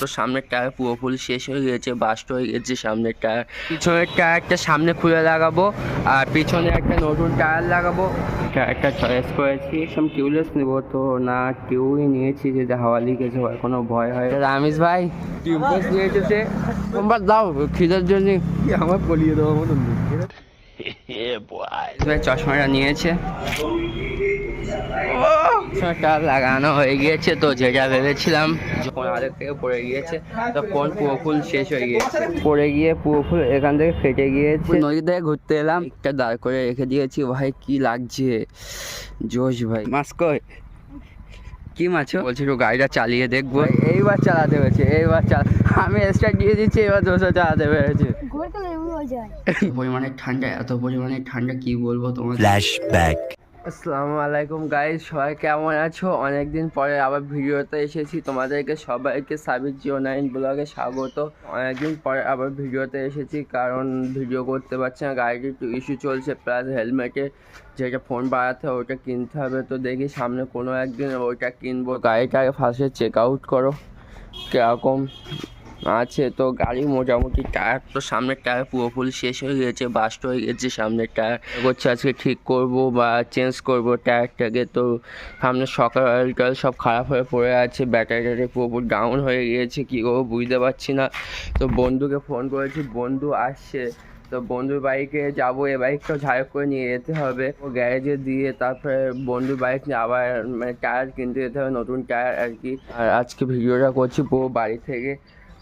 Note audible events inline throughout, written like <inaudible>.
তো সামনের টায়ার পুরোপুরি শেষ হয়ে গেছে বাস্ট হয়ে গেছে সামনের টায়ার। পিছনের টায়ারটা সামনে খুলে লাগাবো আর পিছনে একটা নতুন টায়ার লাগাবো। টায়ারটা চয়েস করেছি সব টিউবলেস নেব তো না টিউবই নিয়েছি যদি হাওয়া লিকেছে হয় কোনো ভয় হয়। রামিস ভাই টিউবলেস নিয়েছে সে। তোমরা দাও খিদের জন্য। আমার বলিয়ে দেওয়া মতন <laughs> চশমাটা নিয়েছে। চশমাটা লাগানো হয়ে গিয়েছে তো যেটা ভেবেছিলাম। যখন থেকে পড়ে গিয়েছে শেষ হয়ে গিয়েছে। পড়ে গিয়ে এখান থেকে ফেটে গিয়েছে। নদীতে ঘুরতে এলাম একটা দাঁড় করে রেখে দিয়েছি ভাই কি লাগছে? জোশ ভাই। মাছ কই? কি মাছ বলছি একটু গাড়িটা চালিয়ে দেখব। এইবার চালাতে পেরেছে এইবার চাল আমি স্টার্ট দিয়ে দিচ্ছি এবার দোষও চালাতে পেরেছে। পরিমাণে ঠান্ডা এত পরিমাণে ঠান্ডা কি বলব তোমার ফ্ল্যাশব্যাক আসসালামু আলাইকুম গাইজ সবাই কেমন আছো? অনেকদিন পরে আবার ভিডিওতে এসেছি, তোমাদেরকে সবাইকে সাবির জিও নাইন ব্লগে স্বাগত। অনেকদিন পরে আবার ভিডিওতে এসেছি, কারণ ভিডিও করতে পারছি না গাড়িটি একটু ইস্যু চলছে প্লাস হেলমেটে যেটা ফোন বাড়াতে হবে ওটা কিনতে হবে। তো দেখি সামনে কোনো একদিন ওইটা কিনবো। গাড়িটাকে ফার্স্টে চেক আউট করো, কীরকম আছে, তো গাড়ি মোটামুটি টায়ার তো সামনের টায়ার পুরোপুরি শেষ হয়ে গেছে বাস্ট হয়ে গেছে, সামনের টায়ার করছে আজকে ঠিক করব বা চেঞ্জ করব টায়ারটাকে, তো সামনে সকাল সব খারাপ হয়ে পড়ে আছে ব্যাটারি ট্যাটারি পুরোপুরি ডাউন হয়ে গিয়েছে, কী করব বুঝতে পারছি না, তো বন্ধুকে ফোন করেছি, বন্ধু আসছে, তো বন্ধুর বাইকে যাব, এ বাইকটাও ঝাড় করে নিয়ে যেতে হবে, ও গ্যারেজে দিয়ে তারপরে বন্ধুর বাইক নিয়ে আবার মানে টায়ার কিনতে যেতে হবে, নতুন টায়ার আর কি, আর আজকে ভিডিওটা করছি, পুরো বাড়ি থেকে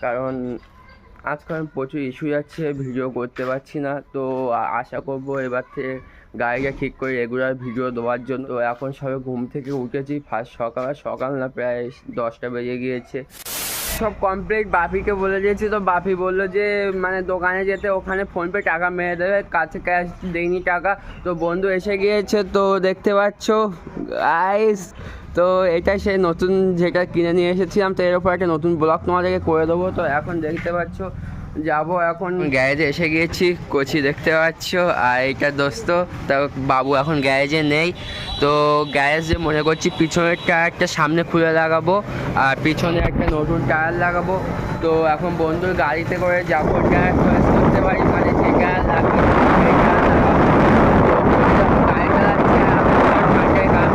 কারণ আজকাল প্রচুর ইস্যু যাচ্ছে ভিডিও করতে পারছি না। তো আশা করব এবার থেকে গাড়িটা ঠিক করে রেগুলার ভিডিও দেওয়ার জন্য। এখন সবে ঘুম থেকে উঠেছি। ফার্স্ট সকাল সকাল না প্রায় দশটা বেজে গিয়েছে। সব কমপ্লিট বাপিকে বলে দিয়েছি। তো বাপি বলল যে মানে দোকানে যেতে ওখানে ফোনপে টাকা মেরে দেবে, কাছে ক্যাশ দেয়নি টাকা। তো বন্ধু এসে গিয়েছে, তো দেখতে পাচ্ছ আইস তো এটা সে নতুন যেটা কিনে নিয়ে এসেছিলাম। তো এর উপর একটা নতুন ব্লগ তোমাদেরকে করে দেবো। তো এখন দেখতে পাচ্ছ যাব এখন। গ্যারেজে এসে গিয়েছি, কোচি দেখতে পাচ্ছ। আর এটা দোস্ত, তা বাবু এখন গ্যারেজে নেই। তো গ্যারেজে মনে করছি পিছনের টায়ারটা সামনে খুলে লাগাবো, আর পিছনে একটা নতুন টায়ার লাগাবো। তো এখন বন্ধুর গাড়িতে করে যাব। টায়ার চয়েস করতে পারি মানে যে টায়ার লাগবে সেই টায়ার লাগাবো তো গাড়ি চালাচ্ছে এখন ঠান্ডায় কাজ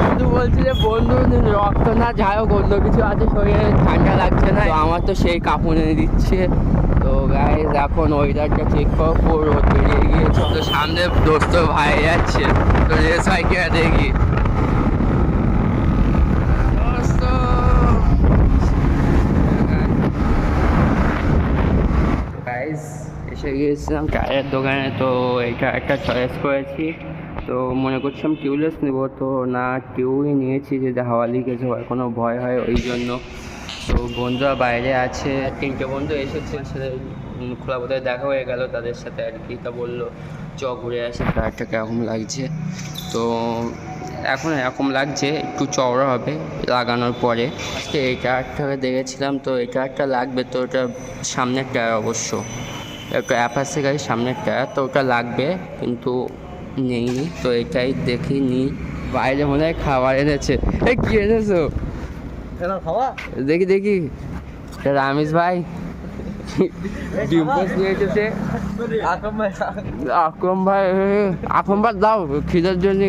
বন্ধু বলছি যে বন্ধু রক্ত না যাই হোক, অন্য কিছু আছে, শরীরে ঠান্ডা লাগছে না। আমার তো সেই কাঁপুনে দিচ্ছে। তো গাইজ এখন ওয়েদারটা চেক করো, পুরো বেরিয়ে গিয়েছে। তো সামনে দোস্ত ভাই যাচ্ছে। তো রেস বাইকে দেখি? এসে গিয়েছিলাম। টায়ারের দোকানে, তো এটা একটা চয়েস করেছি। তো মনে করছিলাম টিউবলেস নেব, তো না টিউবই নিয়েছি যদি হাওয়া লিকেছে হয় কোনো ভয় হয় ওই জন্য। তো বন্ধুরা বাইরে আছে, তিনটে বন্ধু এসেছে সাথে খোলা বোধহয় দেখা হয়ে গেল, তাদের সাথে আর কি, তা বলল, চ ঘুরে আসে টায়ারটা কেরকম লাগছে। তো এখন এরকম লাগছে, একটু চওড়া হবে লাগানোর পরে। আজকে এই টায়ারটাকে দেখেছিলাম, তো এই টায়ারটা লাগবে, তো ওটা সামনের টায়ার অবশ্য। একটা অ্যাপাসে গাড়ির সামনের টায়ার, তো ওটা লাগবে, কিন্তু নেইনি তো এটাই দেখি নি বাইরে মনে হয় খাবার এনেছে। এ কি এনেছো? খাওয়া? দেখি দেখি। রামিস ভাই। ডিম্পোস নিয়ে এসেছে। আকম ভাই আকরম ভাই দাও খিদের জন্য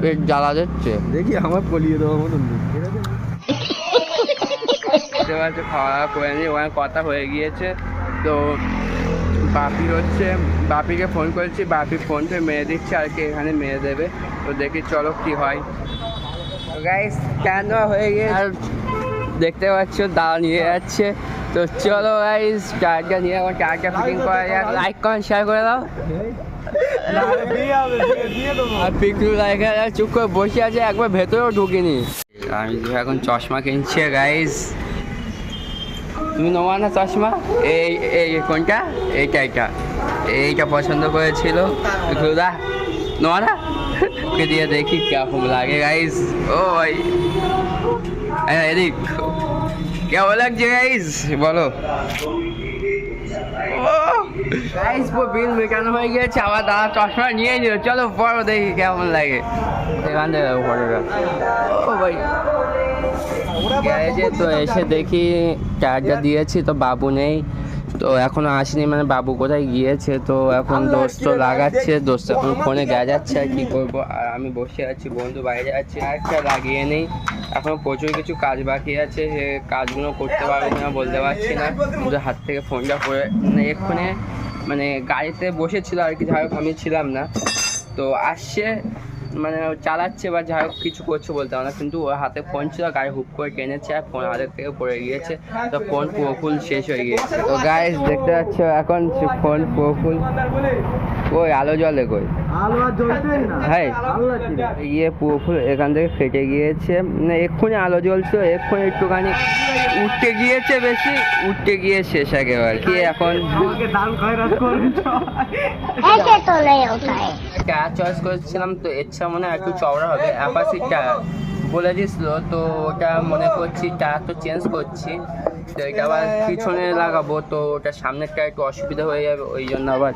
পেট জ্বালা যাচ্ছে দেখি আমার পলিয়ে দেওয়া মতন খাওয়া দাওয়া করে ওখানে কথা হয়ে গিয়েছে। তো বাপি হচ্ছে বাপিকে ফোন করেছি বাপি ফোন পে মেরে দিচ্ছে আর কি এখানে মেরে দেবে। তো দেখি চলো কি হয়। গাইস কেন হয়ে গিয়ে আর দেখতে পাচ্ছ দাঁড়া নিয়ে যাচ্ছে। তো চলো গাইস টায়ারটা নিয়ে আমার টায়ারটা ফিটিং করা যাক। লাইক কমেন্ট শেয়ার করে দাও। আর পিকলু লাইক চুপ করে বসে আছে একবার ভেতরেও ঢুকিনি। আমি এখন চশমা কিনছি গাইস তুমি নেওয়া না চশমা? এই এই কোনটা? এইটা এইটা। এইটা পছন্দ করেছিল। দা নেওয়া না ওকে দিয়ে দেখি কীরকম লাগে গাইস ও ভাই এদিক। কেমন লাগছে গাইস বলো। ও। গাইস পুরো বিল মেটানো হয়ে গিয়েছে। আবার দাদা চশমা নিয়ে নিল। চলো পরো দেখি কেমন লাগে। এখান থেকে ও ভাই। গ্যারেজে তো এসে দেখি চার্জার দিয়েছি তো বাবু নেই। তো এখনও আসেনি মানে বাবু কোথায় গিয়েছে তো এখন দোস্ত লাগাচ্ছে দোস্ত এখন ফোনে যাচ্ছে আর কি করব? আর আমি বসে আছি বন্ধু বাইরে আছে একটা লাগিয়ে নেই। এখন প্রচুর কিছু কাজ বাকি আছে সে কাজগুলো করতে পারব না বলতে পারছি না। শুধু হাত থেকে ফোনটা করে মানে এক্ষুনি। মানে গাড়িতে বসেছিল আর কি যাই হোক আমি ছিলাম না। তো আসছে মানে চালাচ্ছে বা যাই হোক কিছু করছে বলতে পারব না। কিন্তু ওর হাতে ফোন ছিল গায়ে হুক করে টেনেছে আর ফোন হাতের থেকে পড়ে গিয়েছে। তো ফোন পুরো ফুল শেষ হয়ে গিয়েছে। তো গায়ে দেখতে পাচ্ছ এখন ফোন পুরো ফুল ওই আলো জ্বলে কই? ভাই ইয়ে পুরোপুরি এখান থেকে ফেটে গিয়েছে। মানে এক্ষুনি আলো জ্বলছে এক্ষুনি একটুখানি উঠতে গিয়েছে বেশি উঠতে গিয়ে শেষ একেবারে। কি এখন? টায়ার চয়েস করেছিলাম তো ইচ্ছা মনে একটু চওড়া হবে। অ্যাপাসির বলে দিছিল তো ওটা মনে করছি টায়ার তো চেঞ্জ করছি। তো এটা আবার পিছনে লাগাবো তো ওটা সামনের টায়ার একটু অসুবিধা হয়ে যাবে ওই জন্য আবার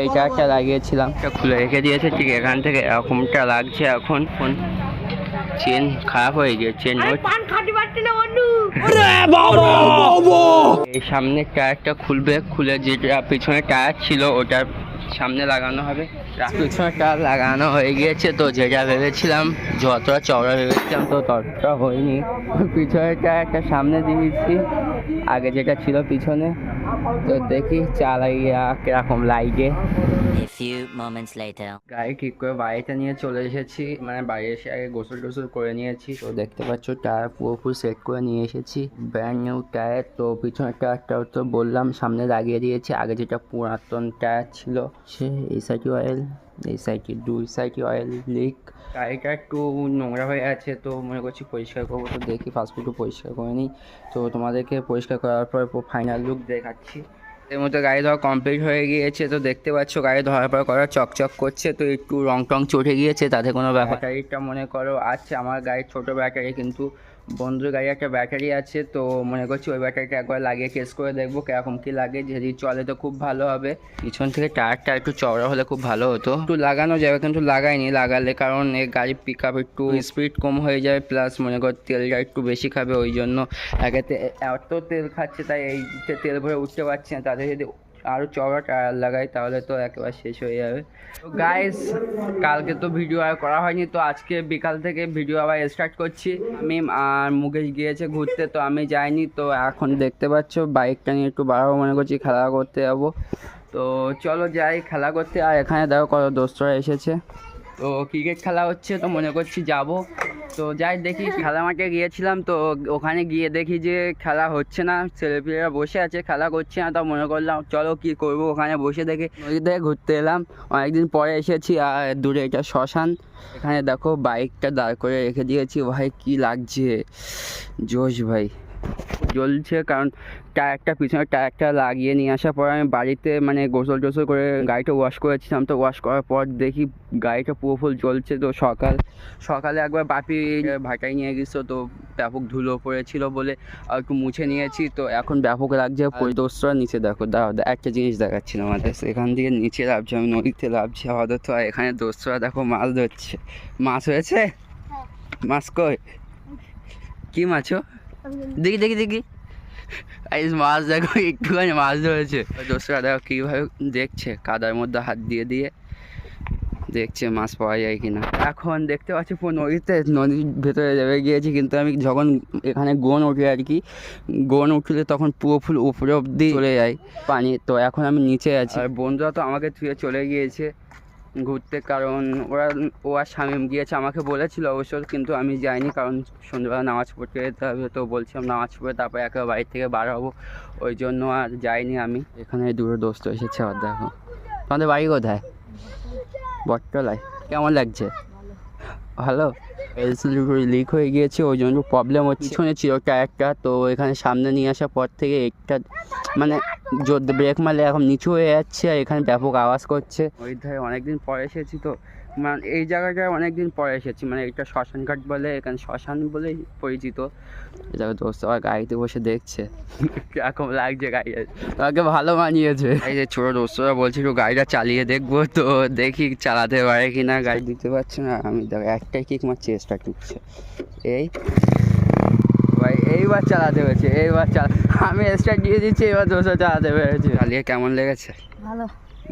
এই টায়ারটা লাগিয়েছিলাম। এটা খুলে রেখে দিয়েছে ঠিক এখান থেকে এরকমটা লাগছে এখন। ফোন চেন খারাপ হয়ে গিয়ে চেন এই সামনের টায়ারটা খুলবে খুলে যেটা পিছনে টায়ার ছিল ওটার সামনে লাগানো হবে। পিছনে টায়ার লাগানো হয়ে গিয়েছে তো যেটা ভেবেছিলাম যতটা চওড়া ভেবেছিলাম তো ততটা হয়নি। পিছনে টায়ারটা সামনে দিয়েছি আগে যেটা ছিল পিছনে তো দেখি চালাইয়া কীরকম later. গাড়ি ঠিক করে বাড়িতে নিয়ে চলে এসেছি মানে বাড়ি এসে আগে গোসল টোসল করে নিয়েছি। তো দেখতে পাচ্ছ টায়ার পুরো ফুল সেট করে নিয়ে এসেছি। ব্র্যান্ড নিউ টায়ার তো পিছনের টায়ারটাও তো বললাম সামনে লাগিয়ে দিয়েছি। আগে যেটা পুরাতন টায়ার ছিল সে সাইডে অয়েল এই সাইডে দুই সাইডে অয়েল লিক গাড়িটা একটু নোংরা হয়ে আছে তো মনে করছি পরিষ্কার করব তো দেখি ফাস্টফুডও পরিষ্কার করে নিই। তো তোমাদেরকে পরিষ্কার করার পর ফাইনাল লুক দেখাচ্ছি। এর মধ্যে গাড়ি ধোয়া কমপ্লিট হয়ে গিয়েছে তো দেখতে পাচ্ছ গাড়ি ধোয়ার পর করা চকচক করছে তো একটু রং টং চটে গিয়েছে তাতে কোনো ব্যাপার ব্যাটারিটা মনে করো আছে আমার গাড়ির ছোট ব্যাটারি কিন্তু বন্ধুর গাড়ি একটা ব্যাটারি আছে, তো মনে করছি ওই ব্যাটারিটা একবার লাগিয়ে টেস্ট করে দেখব কীরকম কি লাগে। যদি চলে তো খুব ভালো হবে। পিছন থেকে টায়ারটা একটু চওড়া হলে খুব ভালো হতো। একটু লাগানো যাবে, কিন্তু লাগাইনি, লাগালে কারণ এই গাড়ির পিক আপ একটু স্পিড কম হয়ে যায় প্লাস মনে কর তেলটা একটু বেশি খাবে, ওই জন্য। একেতে এত তেল খাচ্ছে, তাই এই তেল ভরে উঠতে পারছি না তাদের যদি আরও চওড়া টায়ার লাগাই, তাহলে তো একেবারে শেষ হয়ে যাবে। তো গাইস কালকে তো ভিডিও আর করা হয়নি, তো আজকে বিকাল থেকে ভিডিও আবার স্টার্ট করছি। মিম আর মুকেশ গিয়েছে ঘুরতে, তো আমি যাইনি, তো এখন দেখতে পাচ্ছ বাইকটা নিয়ে একটু বাড়াবো, মনে করছি খেলা করতে যাব। তো চলো যাই খেলা করতে, আর এখানে দেখো কত দোস্তরা এসেছে। তো ক্রিকেট খেলা হচ্ছে, তো মনে করছি যাব। তো যাই দেখি খেলা মাঠে গিয়েছিলাম তো ওখানে গিয়ে দেখি যে খেলা হচ্ছে না, ছেলেপিলেরা বসে আছে, খেলা করছে না তো মনে করলাম চলো কি করব ওখানে বসে দেখে নদীতে ঘুরতে এলাম। অনেকদিন পরে এসেছি, আর দূরে এটা শ্মশান। এখানে দেখো বাইকটা দাঁড় করে রেখে দিয়েছি, ভাই কি লাগছে। জোশ ভাই। জ্বলছে কারণ টায়ারটা পিছনে টায়ারটা লাগিয়ে নিয়ে আসার পর আমি বাড়িতে মানে গোসল টোসল করে গাড়িটা ওয়াশ করেছিলাম তো ওয়াশ করার পর দেখি গাড়িটা পুরো ফুল জ্বলছে। তো সকাল সকালে একবার বাপি ভাটাই নিয়ে গেছিল। তো ব্যাপক ধুলো পড়েছিল বলে আর একটু মুছে নিয়েছি। তো এখন ব্যাপক লাগছে পরিদোষরা নিচে দেখো দাও একটা জিনিস দেখাচ্ছিল আমাদের এখান থেকে নিচে লাভছে আমি নদীতে লাভছি আপাতত। আর এখানে দোস্তরা দেখো মাছ ধরছে। মাছ হয়েছে? মাছ কই? কি মাছও দেখি দেখি দেখি। এই মাছ দেখো, একটুখানি মাছ ধরেছে। দোসরা দেখো কীভাবে দেখছে, কাদার মধ্যে হাত দিয়ে দিয়ে দেখছে মাছ পাওয়া যায় কিনা। এখন দেখতে পাচ্ছি পুরো নদীতে, নদীর ভেতরে যাবে গিয়েছি, কিন্তু আমি যখন এখানে গোন উঠে আর কি, গোন উঠলে তখন পুরো ফুল উপরে অবধি চলে যায় পানি। তো এখন আমি নিচে আছি। আর বন্ধুরা তো আমাকে থুয়ে চলে গিয়েছে। ঘুরতে, কারণ ওরা ও আর শামিম গিয়েছে, আমাকে বলেছিল অবশ্য, কিন্তু আমি যাইনি, কারণ সন্ধ্যেবেলা নামাজ পড়তে যেতে হবে, তো বলছিলাম নামাজ পড়ে তারপরে একেবারে বাড়ি থেকে বার হব, ওই জন্য আর যাইনি আমি। এখানে দুটো দোস্ত এসেছে, আর দেখো। তোমাদের বাড়ি কোথায়? বটতলায়। কেমন লাগছে? ভালো? এলসিডি লিক হয়ে গিয়েছে, ওই জন্য প্রবলেম হচ্ছে। পিছনে ছিল টায়ারটা তো এখানে সামনে নিয়ে আসার পর থেকে একটা মানে জোর ব্রেক মারলে এখন নিচু হয়ে যাচ্ছে আর এখানে ব্যাপক আওয়াজ করছে। ওই ধারে অনেকদিন পরে এসেছি তো। মানে এই জায়গাটায় অনেকদিন পরে এসেছি মানে এটা শ্মশান ঘাট বলে এখানে শ্মশান বলেই পরিচিত। এটা দোস্ত আমার গাড়িতে বসে দেখছে। কীরকম লাগছে গাড়িটা তোমাকে ভালো মানিয়েছে। এই যে ছোটো দোস্তরা বলছি একটু গাড়িটা চালিয়ে দেখব তো দেখি চালাতে পারে কি না গাড়ি। দিতে পারছে না। আমি দেখো একটাই কিক মার চেষ্টা টিপছে। এই ভাই এইবার চালাতে পেরেছে এইবার চালা আমি স্টার্ট দিয়ে দিচ্ছি এবার দোস্ত চালাতে পেরেছি। চালিয়ে কেমন লেগেছে? ভালো।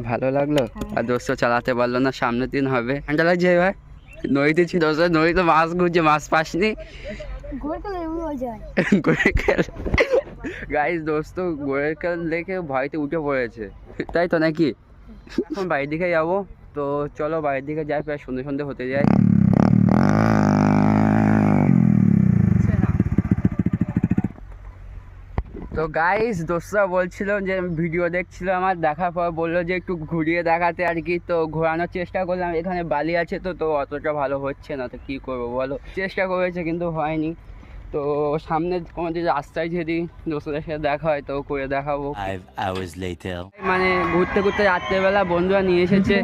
ভালো লাগল? আর দোস্ত চালাতে পারল না সামনের দিন হবে। ঠান্ডা লাগছে এবার? নদীতে ছিল দোস্ত নদীতে মাছ ঘুরছে মাছ পাসনি। হয়ে যায়। <laughs> দোস্ত গোড়ের খেল দেখে ভয়তে উঠে পড়েছে। তাই তো নাকি? এখন বাড়ির দিকে যাব। তো চলো বাড়ির দিকে যাই প্রায় সন্ধে সন্ধে হতে যাই তো গাইস দোসরা বলছিল যে ভিডিও দেখছিল আমার, দেখার পর বলল যে একটু ঘুরিয়ে দেখাতে আর কি। তো ঘোরানোর চেষ্টা করলাম, এখানে বালি আছে তো তো অতটা ভালো হচ্ছে না, তো কী করব বলো? চেষ্টা করেছে কিন্তু হয়নি। তো সামনে কোনো যদি রাস্তায় যদি দোস্তদের সাথে দেখা হয় তো করে দেখাবো. মানে ঘুরতে ঘুরতে রাত্রেবেলা বন্ধুরা নিয়ে এসেছে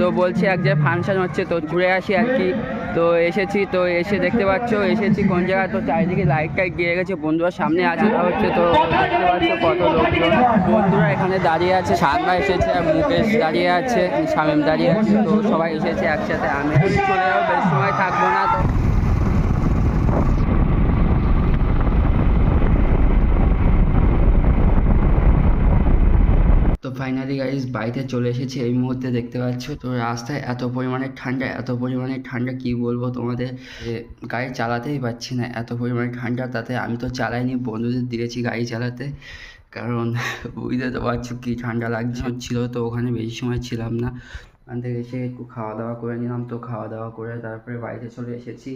তো বলছে এক জায়গায় ফাংশন হচ্ছে তো ঘুরে আসি আর কি। তো এসেছি তো এসে দেখতে পাচ্ছ এসেছি কোন জায়গায়? তো চারিদিকে লাইট টাইট গিয়ে গেছে বন্ধুরা সামনে আছে হচ্ছে তো দেখতে পাচ্ছ কত লোকজন। বন্ধুরা এখানে দাঁড়িয়ে আছে সান্না এসেছে মুকেশ দাঁড়িয়ে আছে শামিম দাঁড়িয়ে আছে তো সবাই এসেছে একসাথে। আমি আমি চলে যাব বেশি সময় থাকব না তো তো ফাইনালি গাইজ বাড়িতে চলে এসেছি এই মুহূর্তে দেখতে পাচ্ছ। তো রাস্তায় এত পরিমাণে ঠান্ডা এত পরিমাণে ঠান্ডা কি বলব তোমাদের? গাড়ি চালাতেই পারছি না এত পরিমাণে ঠান্ডা তাতে আমি তো চালাইনি বন্ধুদের দিয়েছি গাড়ি চালাতে। কারণ বুঝতে তো পারছ কি ঠান্ডা লাগছে। ছিল তো ওখানে বেশি সময় ছিলাম না। ওখান থেকে এসে একটু খাওয়া দাওয়া করে নিলাম তো খাওয়া দাওয়া করে তারপরে বাড়িতে চলে এসেছি।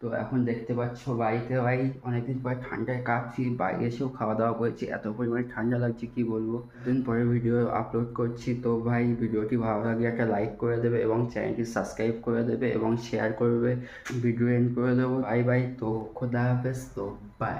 তো এখন দেখতে পাচ্ছ বাড়িতে ভাই অনেকদিন পরে ঠান্ডায় কাঁপছি, বাইরে এসেও খাওয়া দাওয়া করেছি, এত পরিমাণে ঠান্ডা লাগছে কি বলব? দিন পরে ভিডিও আপলোড করছি, তো ভাই ভিডিওটি ভালো লাগলে একটা লাইক করে দেবে এবং চ্যানেলটি সাবস্ক্রাইব করে দেবে এবং শেয়ার করবে ভিডিও এন্ড করে দেবো। বাই বাই তো খোদা হাফেজ, তো বাই